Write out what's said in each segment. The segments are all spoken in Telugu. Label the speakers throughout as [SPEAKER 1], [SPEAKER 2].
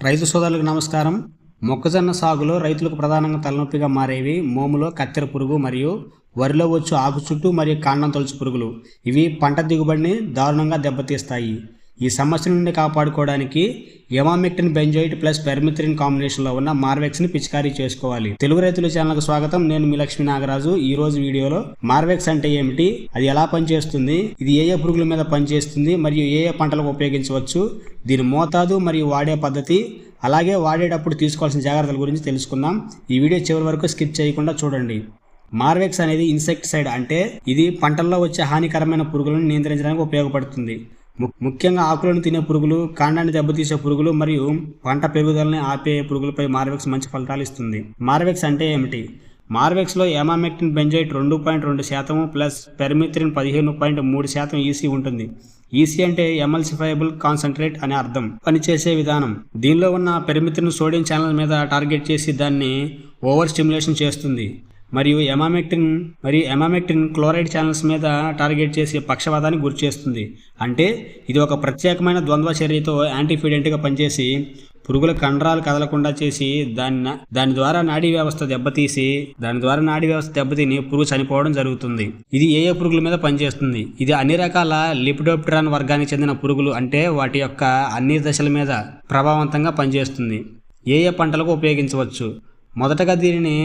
[SPEAKER 1] రైతు సోదరులకు నమస్కారం. మొక్కజొన్న సాగులో రైతులకు ప్రధానంగా తలనొప్పిగా మారేవి మోములో కత్తెర పురుగు మరియు వరిలో వచ్చు ఆకు చుట్టూ మరియు కాండం తొలచు పురుగులు. ఇవి పంట దిగుబడిని దారుణంగా దెబ్బతీస్తాయి. ఈ సమస్య నుండి కాపాడుకోవడానికి ఎమామిక్టిన్ బెంజోయిట్ ప్లస్ పెర్మిత్రిన్ కాంబినేషన్లో ఉన్న మార్వెక్స్ని పిచికారీ చేసుకోవాలి. తెలుగు రైతుల ఛానల్కు స్వాగతం. నేను మీ లక్ష్మీ నాగరాజు. ఈ రోజు వీడియోలో మార్వెక్స్ అంటే ఏమిటి? అది ఎలా పనిచేస్తుంది? ఇది ఏ ఏ పురుగుల మీద పనిచేస్తుంది? మరియు ఏ ఏ పంటలకు ఉపయోగించవచ్చు? దీని మోతాదు మరియు వాడే పద్ధతి అలాగే వాడేటప్పుడు తీసుకోవాల్సిన జాగ్రత్తల గురించి తెలుసుకుందాం. ఈ వీడియో చివరి వరకు స్కిప్ చేయకుండా చూడండి. మార్వెక్స్ అనేది ఇన్సెక్టిసైడ్ అంటే ఇది పంటల్లో వచ్చే హానికరమైన పురుగులను నియంత్రించడానికి ఉపయోగపడుతుంది. ముఖ్యంగా ఆకులను తినే పురుగులు కాండాన్ని దెబ్బతీసే పురుగులు మరియు పంట పెరుగుదలని ఆపే పురుగులపై మార్వెక్స్ మంచి ఫలితాలు ఇస్తుంది. మార్వెక్స్ అంటే ఏమిటి? మార్వెక్స్లో ఎమామెక్టిన్ బెంజైట్ రెండు పాయింట్ రెండు శాతం ప్లస్ పెర్మిత్రిన్ పదిహేను పాయింట్ మూడు శాతం ఈసీ ఉంటుంది. ఈసీ అంటే ఎమల్సిఫైబుల్ కాన్సన్ట్రేట్ అని అర్థం. పనిచేసే విధానం. దీనిలో ఉన్న పెర్మిత్రిన్ సోడియం ఛానల్ మీద టార్గెట్ చేసి దాన్ని ఓవర్ స్టిమ్యులేషన్ చేస్తుంది. మరియు ఎమామెక్టిన్ మరియు ఎమామెక్టిన్ క్లోరైడ్ ఛానల్స్ మీద టార్గెట్ చేసి పక్షవాతాన్ని గురి చేస్తుంది. అంటే ఇది ఒక ప్రత్యేకమైన ద్వంద్వ చర్యతో యాంటీఫిడెంట్గా పనిచేసి పురుగుల కండరాలు కదలకుండా చేసి దాని దాని ద్వారా నాడీ వ్యవస్థ దెబ్బతీసి దాని ద్వారా నాడీ వ్యవస్థ దెబ్బతిని పురుగు చనిపోవడం జరుగుతుంది. ఇది ఏ ఏ పురుగుల మీద పనిచేస్తుంది? ఇది అన్ని రకాల లిపిడోప్టరాన్ వర్గానికి చెందిన పురుగులు అంటే వాటి యొక్క అన్ని దశల మీద ప్రభావవంతంగా పనిచేస్తుంది. ఏ ఏ పంటలకు ఉపయోగించవచ్చు? మొదటగా దీనిని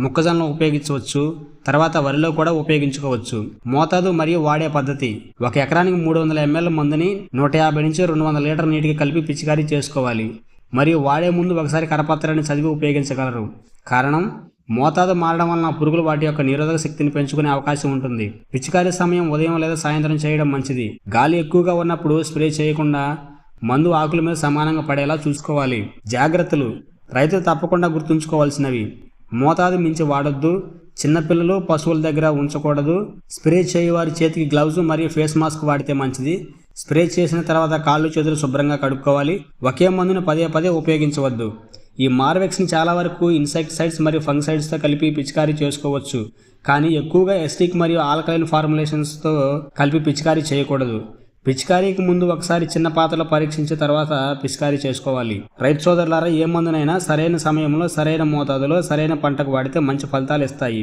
[SPEAKER 1] మొక్కజొన్నలో ఉపయోగించవచ్చు తర్వాత వరిలో కూడా ఉపయోగించుకోవచ్చు. మోతాదు మరియు వాడే పద్ధతి. ఒక ఎకరానికి మూడు వందల ఎంఎల్ మందుని నూట యాభై నుంచి రెండు వందల లీటర్ నీటికి కలిపి పిచికారీ చేసుకోవాలి. మరియు వాడే ముందు ఒకసారి కరపత్రాన్ని చదివి ఉపయోగించగలరు. కారణం మోతాదు మారడం వలన పురుగులు వాటి యొక్క నిరోధక శక్తిని పెంచుకునే అవకాశం ఉంటుంది. పిచికారీ సమయం ఉదయం లేదా సాయంత్రం చేయడం మంచిది. గాలి ఎక్కువగా ఉన్నప్పుడు స్ప్రే చేయకుండా మందు ఆకుల మీద సమానంగా పడేలా చూసుకోవాలి. జాగ్రత్తలు. రైతులు తప్పకుండా గుర్తుంచుకోవాల్సినవి. మోతాదు మించి వాడొద్దు. చిన్నపిల్లలు పశువుల దగ్గర ఉంచకూడదు. స్ప్రే చేయవారి చేతికి గ్లౌజ్ మరియు ఫేస్ మాస్క్ వాడితే మంచిది. స్ప్రే చేసిన తర్వాత కాళ్ళు చేతులు శుభ్రంగా కడుక్కోవాలి. ఒకే మందును పదే పదే ఉపయోగించవద్దు. ఈ మార్వెక్స్ని చాలా వరకు ఇన్సెక్టిసైడ్స్ మరియు ఫంగిసైడ్స్తో కలిపి పిచికారీ చేసుకోవచ్చు. కానీ ఎక్కువగా ఎస్టిక్ మరియు ఆల్కలైన్ ఫార్ములేషన్స్తో కలిపి పిచికారీ చేయకూడదు. పిచికారీకి ముందు ఒకసారి చిన్న పాత్రలో పరీక్షించిన తర్వాత పిచికారీ చేసుకోవాలి. రైతు సోదరులారా ఏ మందునైనా సరైన సమయంలో సరైన మోతాదులో సరైన పంటకు వాడితే మంచి ఫలితాలు ఇస్తాయి.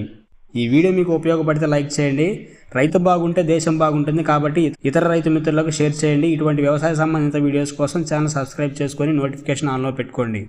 [SPEAKER 1] ఈ వీడియో మీకు ఉపయోగపడితే లైక్ చేయండి. రైతు బాగుంటే దేశం బాగుంటుంది కాబట్టి ఇతర రైతు మిత్రులకు షేర్ చేయండి. ఇటువంటి వ్యవసాయ సంబంధిత వీడియోస్ కోసం ఛానల్ సబ్స్క్రైబ్ చేసుకొని నోటిఫికేషన్ ఆన్లో పెట్టుకోండి.